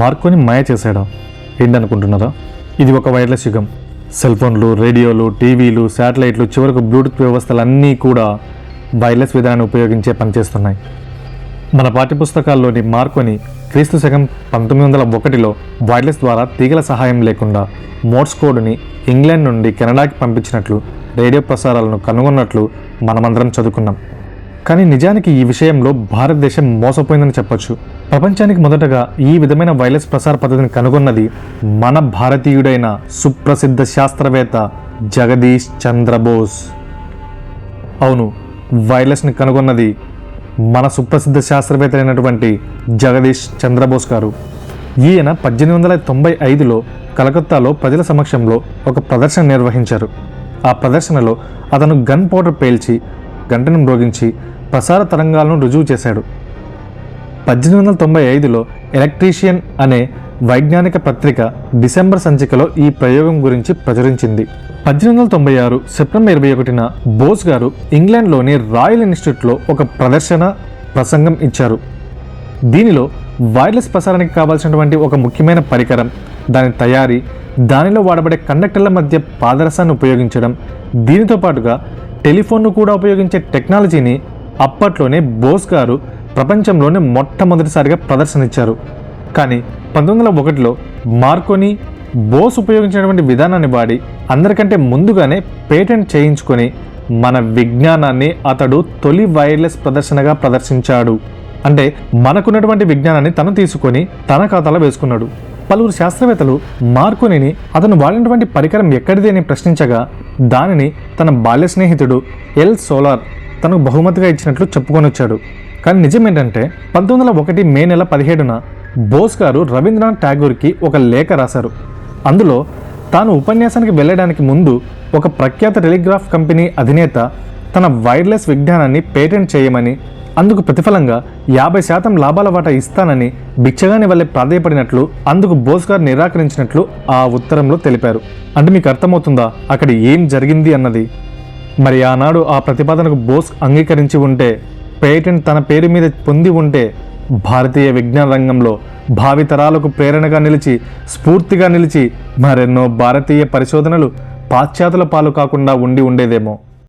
Marconi మాయ చేశాడా? ఏంటనుకుంటున్నారా ఇది ఒక వైర్లెస్ యుగం. సెల్ ఫోన్లు రేడియోలు టీవీలు శాటిలైట్లు చివరకు బ్లూటూత్ వ్యవస్థలన్నీ కూడా వైర్లెస్ విధానాన్ని ఉపయోగించే పనిచేస్తున్నాయి మన పాఠ్యపుస్తకాల్లోని మార్కొని క్రీస్తు శకం పంతొమ్మిది వందల ఒకటిలో వైర్లెస్ ద్వారా తీగల సహాయం లేకుండా మోర్స్ కోడ్ని ఇంగ్లాండ్ నుండి కెనడాకి పంపించినట్లు రేడియో ప్రసారాలను కనుగొన్నట్లు మనమందరం చదువుకున్నాం. కానీ నిజానికి ఈ విషయంలో భారతదేశం మోసపోయిందని చెప్పొచ్చు. ప్రపంచానికి మొదటగా ఈ విధమైన వైర్లెస్ ప్రసార పద్ధతిని కనుగొన్నది మన భారతీయుడైన సుప్రసిద్ధ శాస్త్రవేత్త జగదీష్ చంద్రబోస్ అవును వైర్లెస్ని కనుగొన్నది మన సుప్రసిద్ధ శాస్త్రవేత్త అయినటువంటి జగదీష్ చంద్రబోస్ గారు. ఈయన పద్దెనిమిది వందల తొంభై ఐదులో కలకత్తాలో ప్రజల సమక్షంలో ఒక ప్రదర్శన నిర్వహించారు. ఆ ప్రదర్శనలో అతను గన్ పౌడర్ పేల్చి గంటను మ్రోగించి ప్రసార తరంగాలను రుజువు చేశాడు. పద్దెనిమిది వందల తొంభై ఐదులో ఎలక్ట్రీషియన్ అనే వైజ్ఞానిక పత్రిక డిసెంబర్ సంచికలో ఈ ప్రయోగం గురించి ప్రచురించింది. పద్దెనిమిది వందల తొంభై ఆరు సెప్టెంబర్ ఇరవై ఒకటిన బోస్ గారు ఇంగ్లాండ్లోని రాయల్ ఇన్స్టిట్యూట్లో ఒక ప్రదర్శన ప్రసంగం ఇచ్చారు. దీనిలో వైర్లెస్ ప్రసారానికి కావాల్సినటువంటి ఒక ముఖ్యమైన పరికరం దాని తయారీ దానిలో వాడబడే కండక్టర్ల మధ్య పాదరసాన్ని ఉపయోగించడం దీనితో పాటుగా టెలిఫోన్ను కూడా ఉపయోగించే టెక్నాలజీని అప్పట్లోనే బోస్ గారు ప్రపంచంలోనే మొట్టమొదటిసారిగా ప్రదర్శనిచ్చారు. కానీ పంతొమ్మిది వందల ఒకటిలో మార్కోని బోస్ ఉపయోగించినటువంటి విధానాన్ని వాడి అందరికంటే ముందుగానే పేటెంట్ చేయించుకొని మన విజ్ఞానాన్ని అతడు తొలి వైర్లెస్ ప్రదర్శనగా ప్రదర్శించాడు. అంటే మనకున్నటువంటి విజ్ఞానాన్ని తను తీసుకొని తన ఖాతాలో వేసుకున్నాడు. పలువురు శాస్త్రవేత్తలు మార్కోనిని అతను వాడినటువంటి పరికరం ఎక్కడిది అని ప్రశ్నించగా దానిని తన బాల్య స్నేహితుడు ఎల్ సోలార్ తనకు బహుమతిగా ఇచ్చినట్లు చెప్పుకొని వచ్చాడు కానీ నిజం ఏంటంటే పంతొమ్మిది వందల ఒకటి మే నెల పదిహేడున బోస్ గారు రవీంద్రనాథ్ ఠాగూర్కి ఒక లేఖ రాశారు. అందులో తాను ఉపన్యాసానికి వెళ్ళడానికి ముందు ఒక ప్రఖ్యాత టెలిగ్రాఫ్ కంపెనీ అధినేత తన వైర్లెస్ విజ్ఞానాన్ని పేటెంట్ చేయమని అందుకు ప్రతిఫలంగా యాభై శాతం లాభాల వాటా ఇస్తానని బిచ్చగాని వల్లే ప్రాధాయపడినట్లు అందుకు బోస్ గారు నిరాకరించినట్లు ఆ ఉత్తరంలో తెలిపారు. అంటే మీకు అర్థమవుతుందా అక్కడ ఏం జరిగింది అన్నది? మరి ఆనాడు ఆ ప్రతిపాదనకు బోస్ అంగీకరించి ఉంటే పేటెంట్ తన పేరు మీద పొంది ఉంటే భారతీయ విజ్ఞాన రంగంలో భావితరాలకు ప్రేరణగా నిలిచి స్ఫూర్తిగా నిలిచి మరెన్నో భారతీయ పరిశోధనలు పాశ్చాత్యుల పాలు కాకుండా ఉండి ఉండేదేమో.